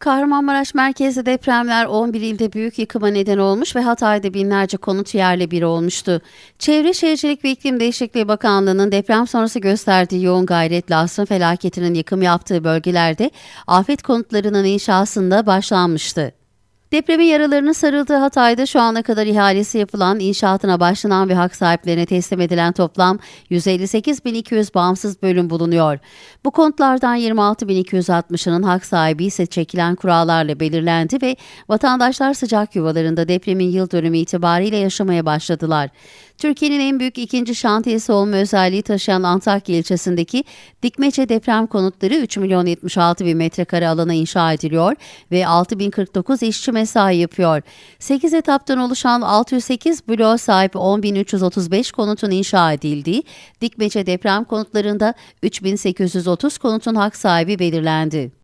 Kahramanmaraş merkezli depremler 11 ilde büyük yıkıma neden olmuş ve Hatay'da binlerce konut yerle bir olmuştu. Çevre Şehircilik ve İklim Değişikliği Bakanlığı'nın deprem sonrası gösterdiği yoğun gayretle asrın felaketinin yıkım yaptığı bölgelerde afet konutlarının inşasında başlanmıştı. Depremin yaralarının sarıldığı Hatay'da şu ana kadar ihalesi yapılan, inşaatına başlanan ve hak sahiplerine teslim edilen toplam 158.200 bağımsız bölüm bulunuyor. Bu kontlardan 26.260'ının hak sahibi ise çekilen kurallarla belirlendi ve vatandaşlar sıcak yuvalarında depremin yıl dönümü itibariyle yaşamaya başladılar. Türkiye'nin en büyük ikinci şantiyesi olma özelliği taşıyan Antakya ilçesindeki Dikmeçe deprem konutları 3 milyon 76 bin metrekare alana inşa ediliyor ve 6049 işçi mesai yapıyor. 8 etaptan oluşan 608 bloğa sahip 10.335 konutun inşa edildiği Dikmeçe deprem konutlarında 3830 konutun hak sahibi belirlendi.